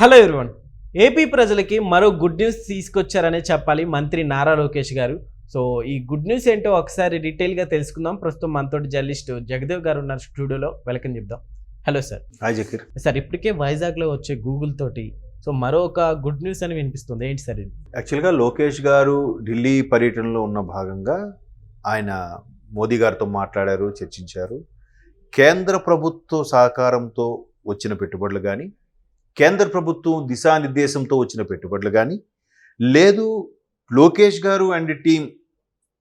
Hello everyone AP ప్రజలకి మరో good news తీసుకొచ్చారనే చెప్పాలి మంత్రి నారా లోకేష్ గారు. సో ఈ గుడ్ న్యూస్ ఏంటో ఒకసారి డీటెయిల్గా తెలుసుకుందాం. ప్రస్తుతం మనతోటి జర్నలిస్ట్ జగదేవ్ గారు ఉన్నారు స్టూడియోలో. వెల్కమ్ చెప్దాం. Hello sir hi Zakir sir ఇప్పటికే వైజాగ్లో వచ్చే గూగుల్ తోటి సో మరొక గుడ్ న్యూస్ అని వినిపిస్తుంది. ఏంటి సార్ ఇది? యాక్చువల్గా లోకేష్ గారు ఢిల్లీ పర్యటనలో ఉన్న భాగంగా ఆయన మోదీ గారితో మాట్లాడారు చర్చించారు. కేంద్ర ప్రభుత్వ సహకారంతో వచ్చిన పెట్టుబడులు కానీ కేంద్ర ప్రభుత్వం దిశానిర్దేశంతో వచ్చిన పెట్టుబడులు కానీ లేదు లోకేష్ గారు అండ్ టీం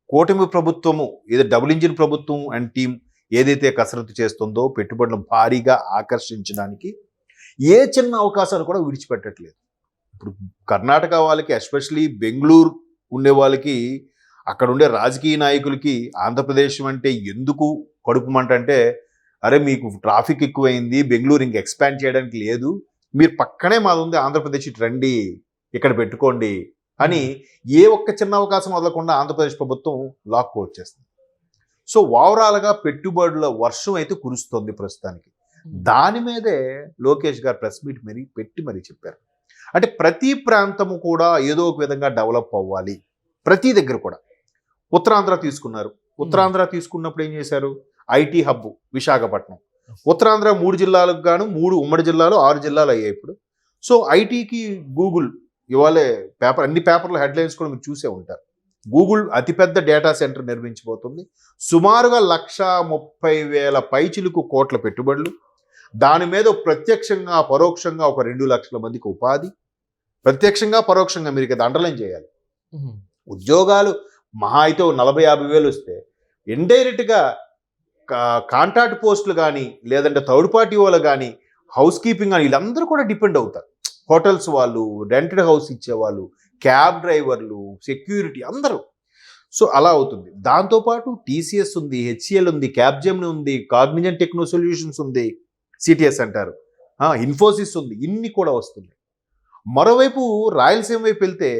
కూటమి ప్రభుత్వము ఏదో డబుల్ ఇంజిన్ ప్రభుత్వం అండ్ టీం ఏదైతే కసరత్తు చేస్తుందో పెట్టుబడులను భారీగా ఆకర్షించడానికి ఏ చిన్న అవకాశాలు కూడా విడిచిపెట్టట్లేదు. ఇప్పుడు కర్ణాటక వాళ్ళకి ఎస్పెషలీ బెంగళూరు ఉండే వాళ్ళకి అక్కడ ఉండే రాజకీయ నాయకులకి ఆంధ్రప్రదేశ్ అంటే ఎందుకు కడుపుమంట అంటే అరే మీకు ట్రాఫిక్ ఎక్కువైంది బెంగళూరు ఇంక ఎక్స్పాండ్ చేయడానికి లేదు మీరు పక్కనే మాది ఉంది ఆంధ్రప్రదేశ్ ఇటు రండి ఇక్కడ పెట్టుకోండి అని ఏ ఒక్క చిన్న అవకాశం వదలకుండా ఆంధ్రప్రదేశ్ ప్రభుత్వం లాక్ వచ్చేస్తుంది సో ఓవరాల్గా పెట్టుబడుల వర్షం అయితే కురుస్తుంది ప్రస్తుతానికి. దాని మీదే లోకేష్ గారు ప్రెస్ మీట్ మరీ పెట్టి మరీ చెప్పారు. అంటే ప్రతి ప్రాంతము కూడా ఏదో ఒక విధంగా డెవలప్ అవ్వాలి. ప్రతి దగ్గర కూడా. ఉత్తరాంధ్ర తీసుకున్నారు. ఉత్తరాంధ్ర తీసుకున్నప్పుడు ఏం చేశారు? IT hub Visakhapatnam. ఉత్తరాంధ్ర మూడు జిల్లాలకు గాను మూడు ఉమ్మడి జిల్లాలు ఆరు జిల్లాలు అయ్యాయి ఇప్పుడు. సో ఐటీకి గూగుల్ ఇవాళే పేపర్ అన్ని పేపర్ల హెడ్లైన్స్ కూడా మీరు చూసే ఉంటారు. గూగుల్ అతిపెద్ద డేటా సెంటర్ నిర్మించబోతుంది. సుమారుగా లక్ష ముప్పై వేల పైచిలుకు కోట్ల పెట్టుబడులు. దాని మీద ప్రత్యక్షంగా పరోక్షంగా ఒక రెండు లక్షల మందికి ఉపాధి. ప్రత్యక్షంగా పరోక్షంగా మీరు ఇక్కడ అండర్లైన్ చేయాలి. ఉద్యోగాలు మహా అయితే నలభై యాభై వేలు వస్తే ఇండైరెక్ట్గా కాంట్రాక్ట్ పోస్టులు కానీ లేదంటే థర్డ్ పార్టీ వాళ్ళు కానీ హౌస్ కీపింగ్ కానీ వీళ్ళందరూ కూడా డిపెండ్ అవుతారు. హోటల్స్ వాళ్ళు రెంటెడ్ హౌస్ ఇచ్చేవాళ్ళు క్యాబ్ డ్రైవర్లు సెక్యూరిటీ అందరూ. సో అలా అవుతుంది. దాంతోపాటు టీసీఎస్ ఉంది హెచ్సిఎల్ ఉంది క్యాబ్జెమ్ని ఉంది కాగ్నిజన్ టెక్నో సొల్యూషన్స్ ఉంది సిటిఎస్ అంటారు. ఇన్ఫోసిస్ ఉంది ఇన్ని కూడా వస్తుంది మరోవైపు రాయలసీమ వైపు వెళ్తే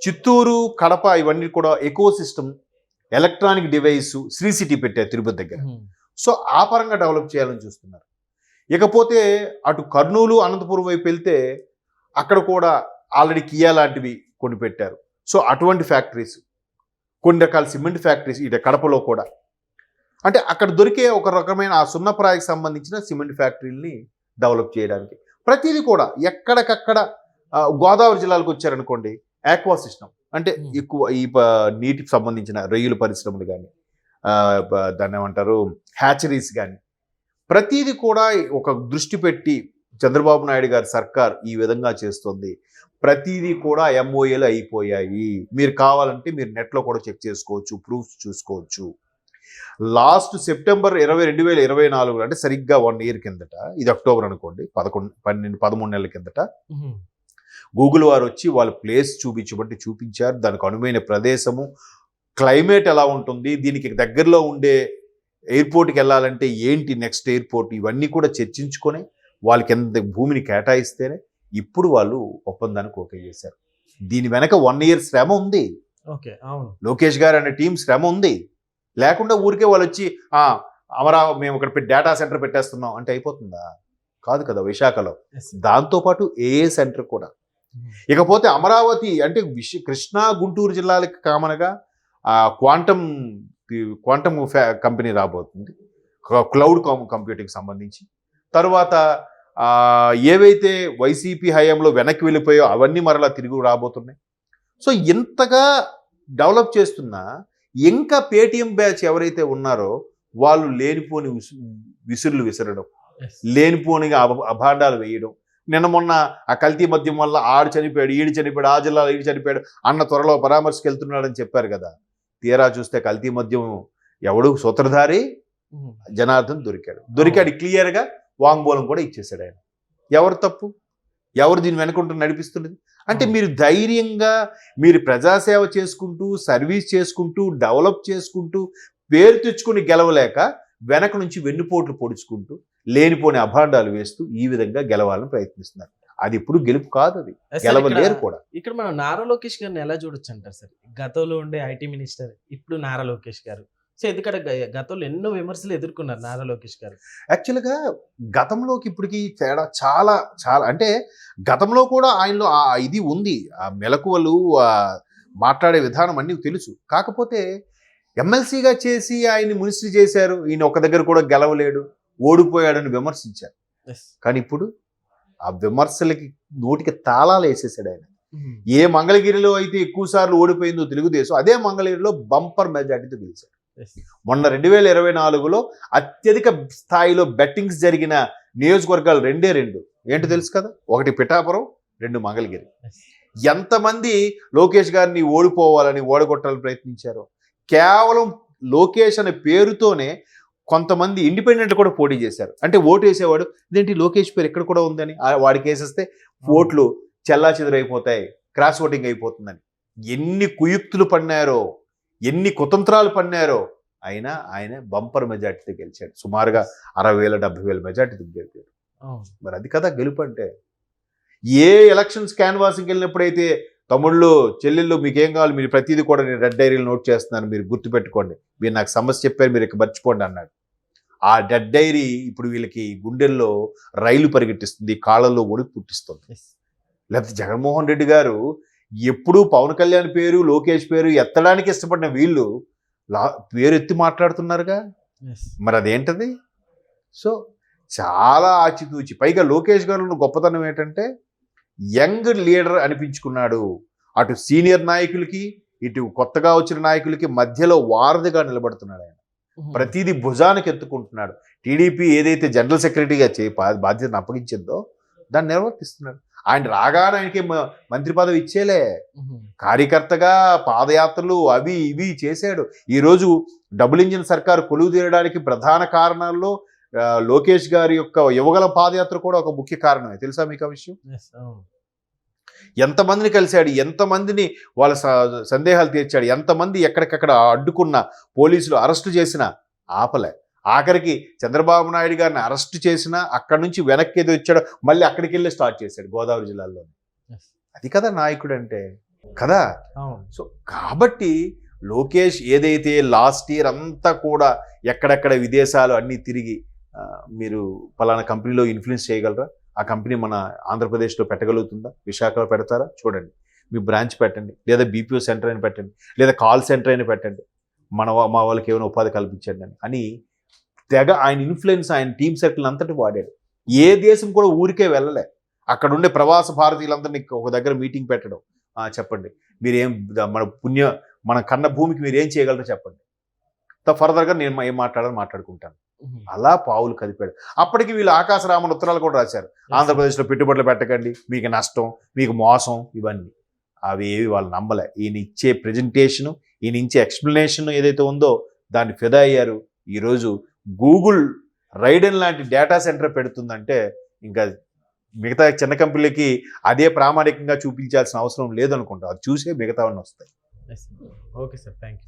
చిత్తూరు కడప ఇవన్నీ కూడా ecosystem electronic device Sri City పెట్టారు తిరుపతి దగ్గర. సో ఆ పరంగా డెవలప్ చేయాలని చూస్తున్నారు. ఇకపోతే అటు కర్నూలు అనంతపురం వైపు వెళ్తే అక్కడ కూడా ఆల్రెడీ కియా లాంటివి కొన్ని పెట్టారు. సో అటువంటి ఫ్యాక్టరీస్ కొన్ని రకాల సిమెంట్ ఫ్యాక్టరీస్ ఇటు కడపలో కూడా. అంటే అక్కడ దొరికే ఒక రకమైన ఆ సున్నప్రాయకి సంబంధించిన సిమెంట్ ఫ్యాక్టరీని డెవలప్ చేయడానికి. ప్రతిదీ కూడా ఎక్కడికక్కడ గోదావరి జిల్లాలకు వచ్చారనుకోండి ఆక్వా సిస్టమ్. అంటే. ఎక్కువ ఈ నీటికి సంబంధించిన రొయ్యల పరిశ్రమలు కానీ దాన్ని ఏమంటారు? హ్యాచరీస్ కానీ ప్రతిదీ కూడా ఒక దృష్టి పెట్టి చంద్రబాబు నాయుడు గారి సర్కార్ ఈ విధంగా చేస్తుంది. ప్రతిదీ కూడా ఎంఓఏలు అయిపోయాయి. మీరు కావాలంటే మీరు నెట్లో కూడా చెక్ చేసుకోవచ్చు ప్రూఫ్స్ చూసుకోవచ్చు. లాస్ట్ సెప్టెంబర్ ఇరవై రెండు వేల ఇరవై నాలుగు అంటే సరిగ్గా వన్ ఇయర్ కిందట ఇది అక్టోబర్ అనుకోండి పదకొండు పన్నెండు పదమూడు నెలల కిందట గూగుల్ వారు వచ్చి వాళ్ళ ప్లేస్ చూపించబట్టి చూపించారు. దానికి అనువైన ప్రదేశము. క్లైమేట్ ఎలా ఉంటుంది? దీనికి దగ్గరలో ఉండే ఎయిర్పోర్ట్కి వెళ్ళాలంటే ఏంటి నెక్స్ట్ ఎయిర్పోర్ట్? ఇవన్నీ కూడా చర్చించుకొని వాళ్ళకి ఎంత భూమిని కేటాయిస్తేనే ఇప్పుడు వాళ్ళు ఒప్పందానికి ఓకే చేశారు. దీని వెనక వన్ ఇయర్ శ్రమ ఉంది. ఓకే అవును. లోకేష్ గారు అనే టీం శ్రమ ఉంది. లేకుండా ఊరికే వాళ్ళు వచ్చి "ఆ, అమరావతి మేము ఇక్కడ డేటా సెంటర్ పెట్టేస్తున్నాం. అంటే అయిపోతుందా? కాదు కదా విశాఖలో. దాంతోపాటు ఏఏ సెంటర్ కూడా. ఇకపోతే అమరావతి అంటే విశ కృష్ణా గుంటూరు జిల్లాలకు కామన్గా క్వాంటమ్ క్వాంటమ్ కంపెనీ రాబోతుంది. క్లౌడ్ కంప్యూటింగ్ సంబంధించి. తర్వాత ఏవైతే వైసీపీ హయాంలో వెనక్కి వెళ్ళిపోయో అవన్నీ మరలా తిరిగి రాబోతున్నాయి. సో ఇంతగా డెవలప్ చేస్తున్నా ఇంకా పేటిఎం బ్యాచ్ ఎవరైతే ఉన్నారో వాళ్ళు లేనిపోని విసు విసురులు విసరడం. లేనిపోనిగా అభ అభాండాలు వేయడం. నిన్న మొన్న ఆ కల్తీ మద్యం వల్ల ఆడు చనిపోయాడు ఈడు చనిపోయాడు ఆ జిల్లాలో ఈడు చనిపోయాడు అన్న త్వరలో పరామర్శకు వెళ్తున్నాడని చెప్పారు కదా. తీరా చూస్తే కల్తీ మద్యం ఎవడు? సూత్రధారి? జనార్దన్ దొరికాడు. దొరికాడు క్లియర్గా వాంగ్మూలం కూడా ఇచ్చేసాడు ఆయన. ఎవరు తప్పు? ఎవరు దీని వెనుకుంటూ నడిపిస్తున్నది? అంటే. మీరు ధైర్యంగా మీరు ప్రజాసేవ చేసుకుంటూ సర్వీస్ చేసుకుంటూ డెవలప్ చేసుకుంటూ పేరు తెచ్చుకుని గెలవలేక వెనక నుంచి వెన్నుపోట్లు పొడుచుకుంటూ లేనిపోని అభాండాలు వేస్తూ ఈ విధంగా గెలవాలని ప్రయత్నిస్తున్నారు. అది ఇప్పుడు గెలుపు కాదు అది. గెలవలేరు కూడా. ఇక్కడ మనం నారా లోకేష్ గారిని ఎలా చూడొచ్చు అంటారు సార్? గతంలో ఉండే ఐటీ మినిస్టర్ ఇప్పుడు నారా లోకేష్ గారు. సో ఎందుకంటే గతంలో ఎన్నో విమర్శలు ఎదుర్కొన్నారు నారా లోకేష్ గారు. యాక్చువల్గా గతంలోకి ఇప్పటికి తేడా చాలా చాలా అంటే గతంలో కూడా ఆయనలో ఆ ఇది ఉంది. ఆ మెలకువలు మాట్లాడే విధానం అన్నీ తెలుసు. కాకపోతే ఎమ్మెల్సీగా చేసి ఆయన్ని మినిస్ట్రీ చేశారు. ఈయన ఒక దగ్గర కూడా గెలవలేడు. ఓడిపోయాడని విమర్శించారు. కానీ ఇప్పుడు ఆ విమర్శలకి నోటికి తాళాలు వేసేసాడు ఆయన. ఏ మంగళగిరిలో అయితే ఎక్కువ సార్లు ఓడిపోయిందో తెలుగుదేశం అదే మంగళగిరిలో బంపర్ మెజార్టీతో గెలిచారు మొన్న రెండు వేల ఇరవై నాలుగులో అత్యధిక స్థాయిలో బెట్టింగ్స్ జరిగిన నియోజకవర్గాలు రెండే రెండు. ఏంటో తెలుసు కదా? ఒకటి పిఠాపురం రెండు మంగళగిరి. ఎంతమంది లోకేష్ గారిని ఓడిపోవాలని ఓడగొట్టాలని ప్రయత్నించారో? కేవలం లోకేష్ అనే పేరుతోనే కొంతమంది ఇండిపెండెంట్ కూడా పోటీ చేశారు. అంటే ఓటు వేసేవాడు ఇదేంటి లోకేష్ పేరు ఎక్కడ కూడా ఉందని? వాడికి వేసేస్తే ఓట్లు చెల్లా చెదురైపోతాయి క్రాస్ ఓటింగ్ అయిపోతుందని. ఎన్ని కుయుక్తులు పన్నారో ఎన్ని కుతంత్రాలు పన్నారో అయినా ఆయన బంపర్ మెజార్టీతో గెలిచాడు. సుమారుగా అరవై వేల డెబ్బై వేల మెజార్టీతో గెలిచాడు. మరి అది కదా గెలుపు అంటే ఏ ఎలక్షన్స్ క్యాన్వాసింగ్కి వెళ్ళినప్పుడైతే తమ్ముళ్ళు చెల్లెళ్ళు మీకేం కావాలి? మీరు ప్రతిదీ కూడా నేను రెడ్ డైరీలు నోట్ చేస్తున్నాను. మీరు గుర్తుపెట్టుకోండి. మీరు నాకు సమస్య చెప్పారు మీరు ఇక మర్చిపోండి అన్నాడు. ఆ డెడ్ డైరీ ఇప్పుడు వీళ్ళకి గుండెల్లో రైలు పరిగెట్టిస్తుంది కాళ్ళల్లో ఒడికి పుట్టిస్తుంది. లేకపోతే జగన్మోహన్ రెడ్డి గారు ఎప్పుడూ పవన్ కళ్యాణ్ పేరు లోకేష్ పేరు ఎత్తడానికి ఇష్టపడిన వీళ్ళు లా పేరు ఎత్తి మాట్లాడుతున్నారుగా. మరి అదేంటది? సో చాలా ఆచితూచి. పైగా లోకేష్ గారు ఉన్న గొప్పతనం ఏంటంటే యంగ్ లీడర్ అనిపించుకున్నాడు. అటు సీనియర్ నాయకులకి ఇటు కొత్తగా వచ్చిన నాయకులకి మధ్యలో వారధిగా నిలబడుతున్నాడు ఆయన. ప్రతిదీ భుజానికి ఎత్తుకుంటున్నాడు. టీడీపీ ఏదైతే జనరల్ సెక్రటరీగా చే బాధ్యతను అప్పగించిందో దాన్ని నిర్వర్తిస్తున్నాడు. ఆయన రాగానే ఆయనకి మంత్రి పదవి ఇచ్చేలే. కార్యకర్తగా పాదయాత్రలు అవి ఇవి చేశాడు. ఈరోజు డబుల్ ఇంజిన్ సర్కారు కొలువు తీరడానికి ప్రధాన కారణాల్లో లోకేష్ గారి యొక్క యువగల పాదయాత్ర కూడా ఒక ముఖ్య కారణమే తెలుసా మీకు ఆ విషయం. ఎంతమందిని కలిశాడు ఎంతమందిని వాళ్ళ సందేహాలు తీర్చాడు ఎంతమంది ఎక్కడికక్కడ అడ్డుకున్న పోలీసులు అరెస్టు చేసిన ఆపలే ఆఖరికి చంద్రబాబు నాయుడు గారిని అరెస్ట్ చేసినా అక్కడి నుంచి వెనక్కి ఏదో వచ్చాడో మళ్ళీ అక్కడికి వెళ్ళి స్టార్ట్ చేశాడు గోదావరి జిల్లాలో. అది కదా నాయకుడు అంటే కదా. సో కాబట్టి లోకేష్ ఏదైతే లాస్ట్ ఇయర్ అంతా కూడా ఎక్కడెక్కడ విదేశాలు అన్నీ తిరిగి మీరు పలానా కంపెనీలో ఇన్ఫ్లుయెన్స్ చేయగలరా? ఆ కంపెనీ మన ఆంధ్రప్రదేశ్లో పెట్టగలుగుతుందా? విశాఖలో పెడతారా? చూడండి. మీ బ్రాంచ్ పెట్టండి. లేదా బీపీఓ సెంటర్ అయినా పెట్టండి. లేదా కాల్ సెంటర్ అయినా పెట్టండి. మన మా వాళ్ళకి ఏమైనా ఉపాధి కల్పించండి అని. అని తెగ ఆయన ఇన్ఫ్లుయెన్స్ ఆయన టీమ్ సర్కిల్ అంతటి వాడాడు. ఏ దేశం కూడా ఊరికే వెళ్ళలే. అక్కడ ఉండే ప్రవాస భారతీయులందరినీ ఒక దగ్గర మీటింగ్ పెట్టడం. చెప్పండి. మీరేం మన పుణ్య మన కన్న భూమికి మీరు ఏం చేయగలరో చెప్పండి. ఫర్దర్గా నేను మా- ఏం మాట్లాడాలని మాట్లాడుకుంటాను. అలా పావులు కదిపాడు. అప్పటికి వీళ్ళు ఆకాశరామన్ ఉత్తరాలు కూడా రాశారు. ఆంధ్రప్రదేశ్లో పెట్టుబడులు పెట్టకండి మీకు నష్టం మీకు మోసం ఇవన్నీ. అవి ఏవి వాళ్ళు నమ్మలే. ఈయన ఇచ్చే ప్రజెంటేషను ఈయన ఇచ్చే ఎక్స్ప్లెనేషన్ ఏదైతే ఉందో దాన్ని ఫిదా అయ్యారు. ఈరోజు గూగుల్ రైడెన్ లాంటి డేటా సెంటర్ పెడుతుందంటే ఇంకా మిగతా చిన్న కంపెనీలకి అదే ప్రామాణికంగా చూపించాల్సిన అవసరం లేదనుకుంటా. అది చూసే మిగతావన్నీ వస్తాయి. Okay sir thank you